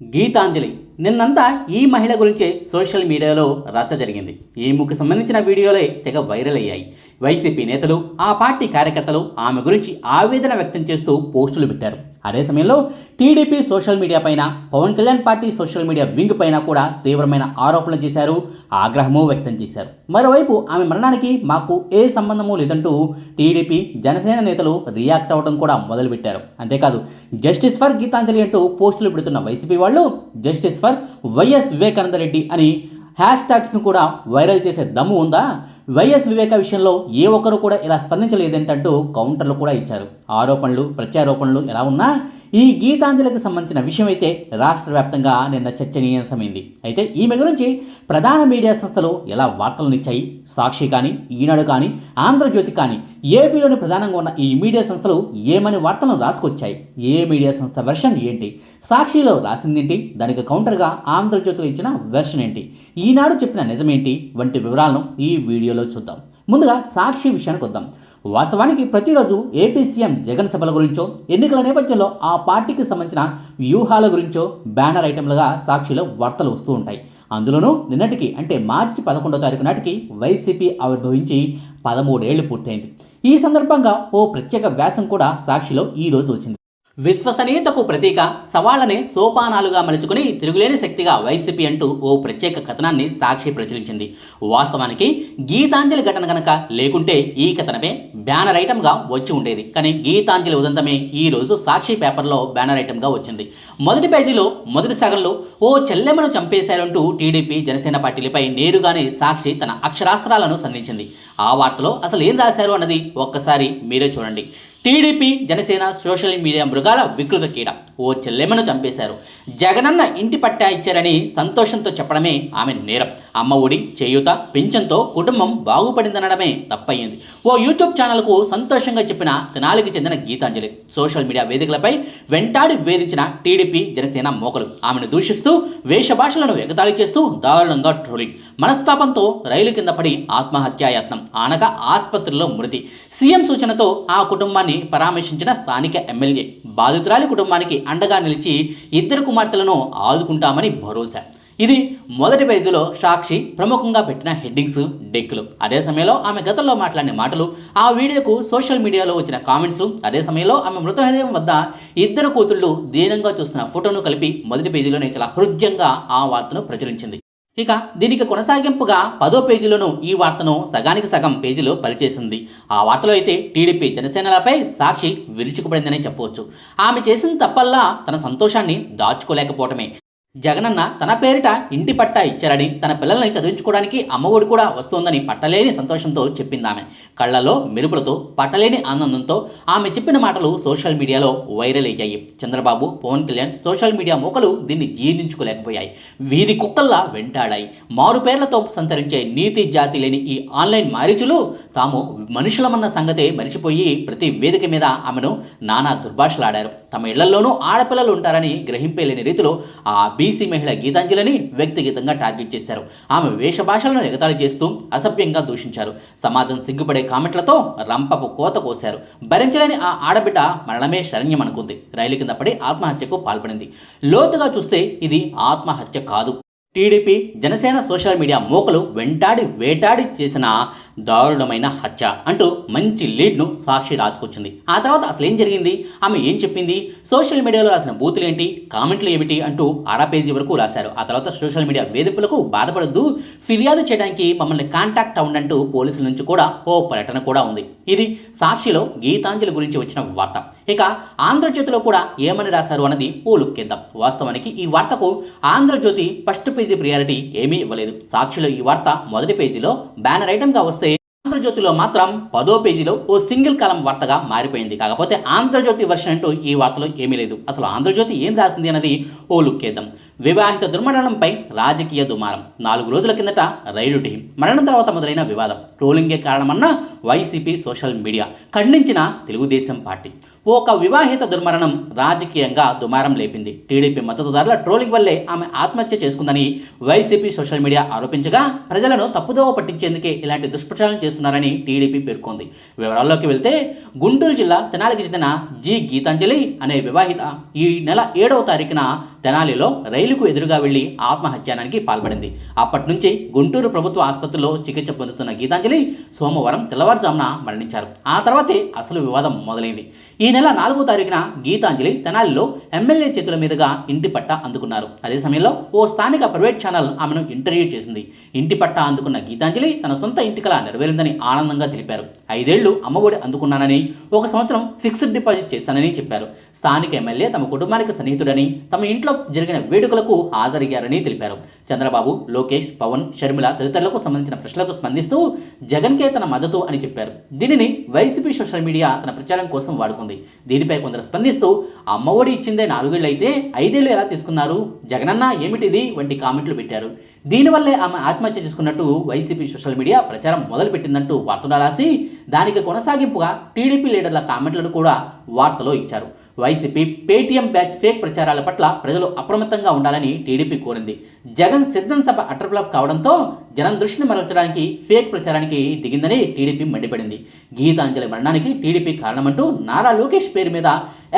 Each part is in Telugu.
గీతాంజలి. నిన్నంతా ఈ మహిళ గురించే సోషల్ మీడియాలో రచ్చ జరిగింది. ఈమెకు సంబంధించిన వీడియోలే తెగ వైరల్ అయ్యాయి. వైసీపీ నేతలు ఆ పార్టీ కార్యకర్తలు ఆమె గురించి ఆవేదన వ్యక్తం చేస్తూ పోస్టులు పెట్టారు. అదే సమయంలో టీడీపీ సోషల్ మీడియా పైన Pawan Kalyan party social media wing పైన కూడా తీవ్రమైన ఆరోపణలు చేశారు ఆగ్రహము వ్యక్తం చేశారు. మరోవైపు ఆమె మరణానికి మాకు ఏ సంబంధము లేదంటూ టీడీపీ జనసేన నేతలు రియాక్ట్ అవ్వడం కూడా మొదలుపెట్టారు. అంతేకాదు జస్టిస్ ఫర్ గీతాంజలి అంటూ పోస్టులు పెడుతున్న వైసీపీ వాళ్ళు justice for YS Vivekananda Reddy అని హ్యాష్ ట్యాగ్స్ను కూడా వైరల్ చేసే దమ్ము ఉందా? వైఎస్ వివేక విషయంలో ఏ ఒక్కరు కూడా ఇలా స్పందించలేదేంటంటూ కౌంటర్లు కూడా ఇచ్చారు. ఆరోపణలు ప్రత్యారోపణలు ఎలా ఉన్నా ఈ గీతాంజలికి సంబంధించిన విషయం అయితే రాష్ట్ర వ్యాప్తంగా నిన్న చర్చనీయాంశమైంది. అయితే ఈమె గురించి ప్రధాన మీడియా సంస్థలు ఎలా వార్తలను ఇచ్చాయి? సాక్షి కానీ ఈనాడు కానీ ఆంధ్రజ్యోతి కానీ ఏపీలోని ప్రధానంగా ఉన్న ఈ మీడియా సంస్థలు ఏమని వార్తలను రాసుకొచ్చాయి? ఏ మీడియా సంస్థ వెర్షన్ ఏంటి? సాక్షిలో రాసిందేంటి? దానికి కౌంటర్గా ఆంధ్రజ్యోతిలో ఇచ్చిన వెర్షన్ ఏంటి? ఈనాడు చెప్పిన నిజమేంటి? వంటి వివరాలను ఈ వీడియోలో చూద్దాం. ముందుగా సాక్షి విషయానికి వద్దాం. వాస్తవానికి ప్రతిరోజు ఏపీ సీఎం జగన్ సభల గురించో ఎన్నికల నేపథ్యంలో ఆ పార్టీకి సంబంధించిన వ్యూహాల గురించో బ్యానర్ ఐటెంలుగా సాక్షిలో వార్తలు వస్తూ ఉంటాయి. అందులోనూ నిన్నటికి అంటే మార్చి పదకొండో తారీఖు నాటికి వైసీపీ ఆవిర్భవించి పదమూడేళ్ళు పూర్తయింది. ఈ సందర్భంగా ఓ ప్రత్యేక వ్యాసం కూడా సాక్షిలో ఈ రోజు వచ్చింది. విశ్వసనీయతకు ప్రతీక సవాళ్ళనే సోపానాలుగా మలుచుకుని తిరుగులేని శక్తిగా వైసీపీ అంటూ ఓ ప్రత్యేక కథనాన్ని సాక్షి ప్రచురించింది. వాస్తవానికి గీతాంజలి ఘటన కనుక లేకుంటే ఈ కథనమే బ్యానర్ ఐటమ్గా వచ్చి ఉండేది. కానీ గీతాంజలి ఉదంతమే ఈరోజు సాక్షి పేపర్లో బ్యానర్ ఐటమ్గా వచ్చింది. మొదటి పేజీలో మొదటి సగంలో ఓ చెల్లెమ్మను చంపేశారంటూ టీడీపీ జనసేన పార్టీలపై నేరుగానే సాక్షి తన అక్షరాస్త్రాలను సంధించింది. ఆ వార్తలో అసలు ఏం రాశారు అన్నది ఒక్కసారి మీరే చూడండి. టీడీపీ జనసేన సోషల్ మీడియా మృగాల వికృత కీడ. ఓ చెల్లెమ్మను చంపేశారు. జగనన్న ఇంటి పట్టా ఇచ్చారని సంతోషంతో చెప్పడమే ఆమె నేరం. అమ్మ ఒడి చేయూత పింఛన్తో కుటుంబం బాగుపడిందనడమే తప్పయ్యింది. ఓ యూట్యూబ్ ఛానల్కు సంతోషంగా చెప్పిన తెనాలికి చెందిన గీతాంజలి. సోషల్ మీడియా వేదికలపై వెంటాడి వేధించిన టీడీపీ జనసేన మోకలు. ఆమెను దూషిస్తూ వేషభాషలను ఎగతాళి చేస్తూ దారుణంగా ట్రోలింగ్. మనస్తాపంతో రైలు కింద పడి ఆత్మహత్యాయత్నం. ఆనగా ఆసుపత్రిలో మృతి. సీఎం సూచనతో ఆ కుటుంబాన్ని పరామర్శించిన స్థానిక ఎమ్మెల్యే. బాధితురాలి కుటుంబానికి అండగా నిలిచి ఇద్దరు కుమార్తెలను ఆదుకుంటామని భరోసా. ఇది మొదటి పేజీలో సాక్షి ప్రముఖంగా పెట్టిన హెడ్డింగ్స్ డెక్కులు. అదే సమయంలో ఆమె గతంలో మాట్లాడిన మాటలు ఆ వీడియోకు సోషల్ మీడియాలో వచ్చిన కామెంట్స్. అదే సమయంలో ఆమె మృతదేహం వద్ద ఇద్దరు కూతుళ్ళు దీనంగా చూస్తున్న ఫోటోను కలిపి మొదటి పేజీలోనే చాలా హృద్యంగా ఆ వార్తను ప్రచురించింది. ఇక దీనికి కొనసాగింపుగా పదో పేజీలోనూ ఈ వార్తను సగానికి సగం పేజీలో పరిచేసింది ఆ వార్తలో అయితే టీడీపీ జనసేనలపై సాక్షి విరుచుకుపడిందని చెప్పవచ్చు. ఆమె చేసిన తప్పల్లా తన సంతోషాన్ని దాచుకోలేకపోవటమే. జగనన్న తన పేరిట ఇంటి పట్టా ఇచ్చారని తన పిల్లల్ని చదివించుకోవడానికి అమ్మఒడి కూడా వస్తోందని పట్టలేని సంతోషంతో చెప్పింది ఆమె కళ్ళలో మెరుపులతో పట్టలేని ఆనందంతో ఆమె చెప్పిన మాటలు సోషల్ మీడియాలో వైరల్ అయ్యాయి. చంద్రబాబు పవన్ కళ్యాణ్ సోషల్ మీడియా మొక్కలు దీన్ని జీర్ణించుకోలేకపోయాయి. వీధి కుక్కల్లా వెంటాడాయి. మారు పేర్లతో సంచరించే నీతి జాతి లేని ఈ ఆన్లైన్ మారిచులు తాము మనుషులమన్న సంగతే మరిచిపోయి ప్రతి వేదిక మీద ఆమెను నానా దుర్భాషలాడారు. తమ ఇళ్ళలోనూ ఆడపిల్లలు ఉంటారని గ్రహింపేలేని రీతిలో ఆ బీసీ మహిళ గీతాంజలిని వ్యక్తిగతంగా టార్గెట్ చేశారు. ఆమె వేషభాషలను ఎగతాళి చేస్తూ అసభ్యంగా దూషించారు. సమాజం సిగ్గుపడే కామెంట్లతో రంపపు కోత కోశారు. భరించలేని ఆ ఆడబిడ్డ మరణమే శరణ్యం అనుకుంది రైలు కింద పడి ఆత్మహత్యకు పాల్పడింది. లోతుగా చూస్తే ఇది ఆత్మహత్య కాదు. టీడీపీ జనసేన సోషల్ మీడియా మోకలు వెంటాడి వేటాడి చేసిన దారుణమైన హత్య అంటూ మంచి లీడ్ను సాక్షి రాసుకొచ్చింది ఆ తర్వాత అసలు ఏం జరిగింది? ఆమె ఏం చెప్పింది? సోషల్ మీడియాలో రాసిన బూతులు ఏంటి? కామెంట్లు ఏమిటి? అంటూ అర పేజీ వరకు రాశారు. ఆ తర్వాత సోషల్ మీడియా వేధింపులకు బాధపడద్దు. ఫిర్యాదు చేయడానికి మమ్మల్ని కాంటాక్ట్ అవ్వండి అంటూ పోలీసుల నుంచి కూడా ఓ పర్యటన కూడా ఉంది. ఇది సాక్షిలో గీతాంజలి గురించి వచ్చిన వార్త. ఇక ఆంధ్రజ్యోతిలో కూడా ఏమని రాశారు అన్నది ఓ లుక్కేద్దాం వాస్తవానికి ఈ వార్తకు ఆంధ్రజ్యోతి ఫస్ట్ పేజీ ప్రియారిటీ ఏమీ ఇవ్వలేదు. సాక్షిలో ఈ వార్త మొదటి పేజీలో బ్యానర్ ఐటమ్గా వస్తే ఆంధ్రజ్యోతిలో మాత్రం పదో పేజీలో ఓ సింగిల్ కాలం వార్తగా మారిపోయింది. కాకపోతే ఆంధ్రజ్యోతి వర్షన్ అంటూ ఈ వార్తలో ఏమీ లేదు. అసలు ఆంధ్రజ్యోతి ఏం రాసింది అన్నది ఓ లుక్కేద్దాం. వివాహిత దుర్మరణంపై రాజకీయ దుమారం. నాలుగు రోజుల కిందట రైలు టీం. మరణం తర్వాత మొదలైన వివాదం. ట్రోలింగే కారణమన్న వైసీపీ సోషల్ మీడియా ఖండించిన తెలుగుదేశం పార్టీ. ఒక వివాహిత దుర్మరణం రాజకీయంగా దుమారం లేపింది. టీడీపీ మద్దతుదారుల ట్రోలింగ్ వల్లే ఆమె ఆత్మహత్య చేసుకుందని వైసీపీ సోషల్ మీడియా ఆరోపించగా ప్రజలను తప్పుదోవ పట్టించేందుకే ఇలాంటి దుష్ప్రచారం చేస్తున్నారని టీడీపీ పేర్కొంది. వివరాల్లోకి వెళ్తే గుంటూరు జిల్లా తెనాలికి చెందిన జి గీతాంజలి అనే వివాహిత ఈ నెల ఏడవ తారీఖున తెనాలిలో రైలు రైలుకు ఎదురుగా వెళ్ళి ఆత్మహత్యానానికి పాల్పడింది. అప్పటి నుంచి గుంటూరు ప్రభుత్వ ఆసుపత్రిలో చికిత్స పొందుతున్న గీతాంజలి సోమవారం తెల్లవారుజామున మరణించారు. ఆ తర్వాతే అసలు వివాదం మొదలైంది. ఈ నెల నాలుగో తారీఖున గీతాంజలి తెనాలిలో ఎమ్మెల్యే చేతుల మీదుగా ఇంటి పట్ట అందుకున్నారు. అదే సమయంలో ఓ స్థానిక ప్రైవేట్ ఛానల్ ఆమెను ఇంటర్వ్యూ చేసింది. ఇంటి పట్ట అందుకున్న గీతాంజలి తన సొంత ఇంటికల నెరవేరిందని ఆనందంగా తెలిపారు. ఐదేళ్ళు అమ్మఒడి అందుకున్నానని ఒక సంవత్సరం ఫిక్స్డ్ డిపాజిట్ చేశానని చెప్పారు. స్థానిక ఎమ్మెల్యే తమ కుటుంబానికి సన్నిహితుడని తమ ఇంట్లో జరిగిన సభలకు హాజరయ్యారని తెలిపారు. చంద్రబాబు లోకేష్ పవన్ షర్మిల తదితరులకు సంబంధించిన ప్రశ్నలకు స్పందిస్తూ జగన్కే తన మద్దతు అని చెప్పారు. దీనిని వైసీపీ సోషల్ మీడియా తన ప్రచారం కోసం వాడుకుంది. దీనిపై కొందరు స్పందిస్తూ అమ్మ ఒడి ఇచ్చిందే నాలుగేళ్ళు అయితే ఐదేళ్ళు ఎలా తీసుకున్నారు? జగనన్న ఏమిటిది? వంటి కామెంట్లు పెట్టారు. దీనివల్లే ఆమె ఆత్మహత్య చేసుకున్నట్టు వైసీపీ సోషల్ మీడియా ప్రచారం మొదలుపెట్టిందంటూ వార్తలు రాసి దానికి కొనసాగింపుగా టీడీపీ లీడర్ల కామెంట్లను కూడా వార్తలో ఇచ్చారు. వైసీపీ పేటీఎం బ్యాచ్ ఫేక్ ప్రచారాల పట్ల ప్రజలు అప్రమత్తంగా ఉండాలని టీడీపీ కోరింది. జగన్ సిద్ధం సభ అటర్బ్లఫ్ కావడంతో జనం దృష్టిని మరల్చడానికి ఫేక్ ప్రచారానికి దిగిందని టీడీపీ మండిపడింది. గీతాంజలి మరణానికి టీడీపీ కారణమంటూ నారా లోకేష్ పేరు మీద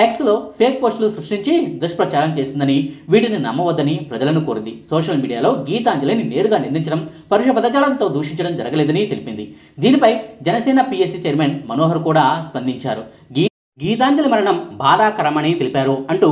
ఎక్స్లో ఫేక్ పోస్టులు సృష్టించి దుష్ప్రచారం చేసిందని వీటిని నమ్మవద్దని ప్రజలను కోరింది. సోషల్ మీడియాలో గీతాంజలిని నేరుగా నిందించడం పరుష పదజాలంతో దూషించడం జరగలేదని తెలిపింది. దీనిపై జనసేన పిఎస్సీ చైర్మన్ మనోహర్ కూడా స్పందించారు. గీ గీతాంజలి మరణం బాధాకరమని తెలిపారు అంటూ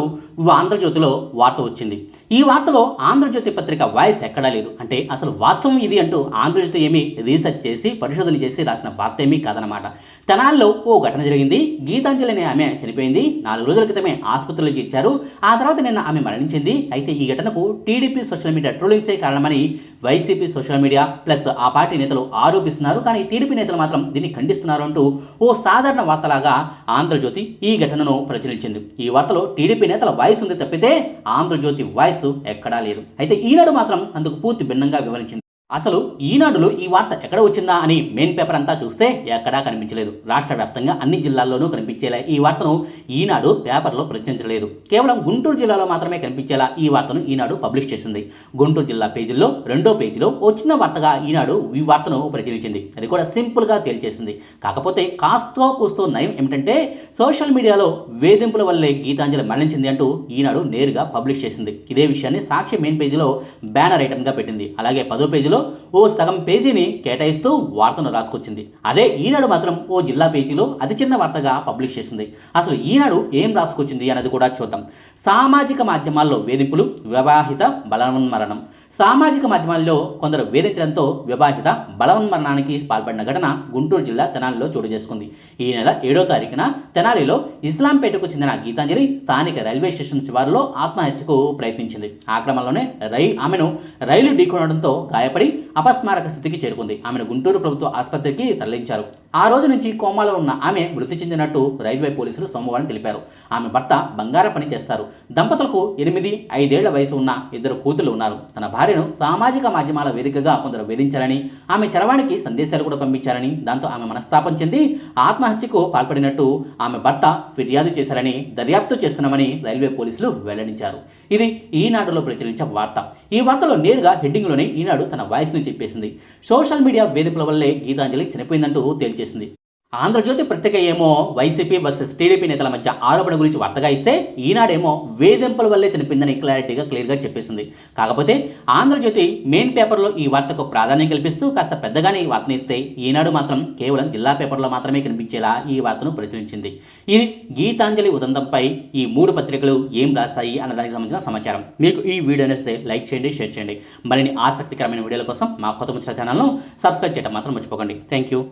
ఆంధ్రజ్యోతిలో వార్త వచ్చింది. ఈ వార్తలో ఆంధ్రజ్యోతి పత్రిక వాయిస్ ఎక్కడా లేదు. అంటే అసలు వాస్తవం ఇది అంటూ ఆంధ్రజ్యోతి ఏమీ రీసెర్చ్ చేసి పరిశోధన చేసి రాసిన వార్త ఏమీ కాదనమాట తెనాల్లో ఓ ఘటన జరిగింది. గీతాంజలి అనే ఆమె చనిపోయింది. నాలుగు రోజుల క్రితమే ఆసుపత్రిలోకి ఇచ్చారు ఆ తర్వాత నిన్న ఆమె మరణించింది. అయితే ఈ ఘటనకు టీడీపీ సోషల్ మీడియా ట్రోలింగ్సే కారణమని వైసీపీ సోషల్ మీడియా ప్లస్ ఆ పార్టీ నేతలు ఆరోపిస్తున్నారు. కానీ టీడీపీ నేతలు మాత్రం దీన్ని ఖండిస్తున్నారు అంటూ ఓ సాధారణ వార్తలాగా ఆంధ్రజ్యోతి ఈ ఘటనను ప్రచురించింది. ఈ వార్తలో టీడీపీ నేతల వాయిస్ ఉంది తప్పితే ఆంధ్రజ్యోతి వాయిస్ ఎక్కడా లేదు. అయితే ఈనాడు మాత్రం అందుకు పూర్తి భిన్నంగా వివరించింది. అసలు ఈనాడులో ఈ వార్త ఎక్కడ వచ్చిందా అని మెయిన్ పేపర్ అంతా చూస్తే ఎక్కడా కనిపించలేదు. రాష్ట్ర వ్యాప్తంగా అన్ని జిల్లాల్లోనూ కనిపించేలా ఈ వార్తను ఈనాడు పేపర్లో ప్రచురించలేదు. కేవలం గుంటూరు జిల్లాలో మాత్రమే కనిపించేలా ఈ వార్తను ఈనాడు పబ్లిష్ చేసింది. గుంటూరు జిల్లా పేజీల్లో రెండో పేజీలో ఓ చిన్న వార్తగా ఈనాడు ఈ వార్తను ప్రచురించింది. అది కూడా సింపుల్గా తేల్చేసింది. కాకపోతే కాస్తో కూస్తో నయం ఏమిటంటే సోషల్ మీడియాలో వేధింపుల వల్లే గీతాంజలి మరణించింది అంటూ ఈనాడు నేరుగా పబ్లిష్ చేసింది. ఇదే విషయాన్ని సాక్షి మెయిన్ పేజీలో బ్యానర్ ఐటమ్గా పెట్టింది. అలాగే పదో పేజీలో ఓ సగం పేజీని కేటాయిస్తూ వార్తను రాసుకొచ్చింది. అదే ఈనాడు మాత్రం ఓ జిల్లా పేజీలో అతి చిన్న వార్తగా పబ్లిష్ చేసింది. అసలు ఈనాడు ఏం రాసుకొచ్చింది అన్నది కూడా చూద్దాం. సామాజిక మాధ్యమాల్లో వేధింపులు వివాహిత బలవన్మరణం సామాజిక మాధ్యమాల్లో కొందరు వేధించడంతో వివాహిత బలవన్మరణానికి పాల్పడిన ఘటన గుంటూరు జిల్లా తెనాలిలో చోటు చేసుకుంది. ఈ నెల ఏడో తారీఖున తెనాలిలో ఇస్లాంపేటకు చెందిన గీతాంజలి స్థానిక రైల్వే స్టేషన్ శివారులో ఆత్మహత్యకు ప్రయత్నించింది. ఆ క్రమంలోనే రై ఆమెను రైలు ఢీకొనడంతో గాయపడి అపస్మారక స్థితికి చేరుకుంది. ఆమెను గుంటూరు ప్రభుత్వ ఆసుపత్రికి తరలించారు. ఆ రోజు నుంచి కోమాలో ఉన్న ఆమె మృతి చెందినట్టు రైల్వే పోలీసులు సోమవారం తెలిపారు. ఆమె భర్త బంగార పని చేస్తారు. దంపతులకు ఎనిమిది ఐదేళ్ళ వయసు ఉన్న ఇద్దరు కూతుళ్ళు ఉన్నారు. తన భార్యను సామాజిక మాధ్యమాల వేదికగా కొందరు వేధించారని ఆమె చరవాణికి సందేశాలు కూడా పంపించారని దాంతో ఆమె మనస్తాపం చెంది ఆత్మహత్యకు పాల్పడినట్టు ఆమె భర్త ఫిర్యాదు చేశారని దర్యాప్తు చేస్తున్నామని రైల్వే పోలీసులు వెల్లడించారు. ఇది ఈనాడులో ప్రచురించిన వార్త. ఈ వార్తలో నేరుగా హెడ్డింగ్లోనే ఈనాడు తన వాయిస్ను చెప్పేసింది. సోషల్ మీడియా వేదికల వల్లే గీతాంజలి చనిపోయిందంటూ చేసింది. ఆంధ్రజ్యోతి పత్రిక ఏమో వైసీపీ వర్సెస్ టీడీపీ నేతల మధ్య ఆరోపణ గురించి వార్తగా ఇస్తే ఈనాడేమో వేధింపుల వల్లే చనిపోయిందని క్లారిటీగా క్లియర్గా చెప్పేసింది. కాకపోతే ఆంధ్రజ్యోతి మెయిన్ పేపర్లో ఈ వార్తకు ప్రాధాన్యం కల్పిస్తూ కాస్త పెద్దగానే ఈ వార్తను ఇస్తే ఈనాడు మాత్రం కేవలం జిల్లా పేపర్లో మాత్రమే కనిపించేలా ఈ వార్తను ప్రచురించింది. ఇది గీతాంజలి ఉదంతంపై ఈ మూడు పత్రికలు ఏం రాస్తాయి అన్న దానికి సంబంధించిన సమాచారం. మీకు ఈ వీడియో నచ్చితే లైక్ చేయండి షేర్ చేయండి. మరిన్ని ఆసక్తికరమైన వీడియోల కోసం మా కొత్త ముచ్చిన ఛానల్ను సబ్స్క్రైబ్ చేయడం మాత్రం మర్చిపోకండి. Thank you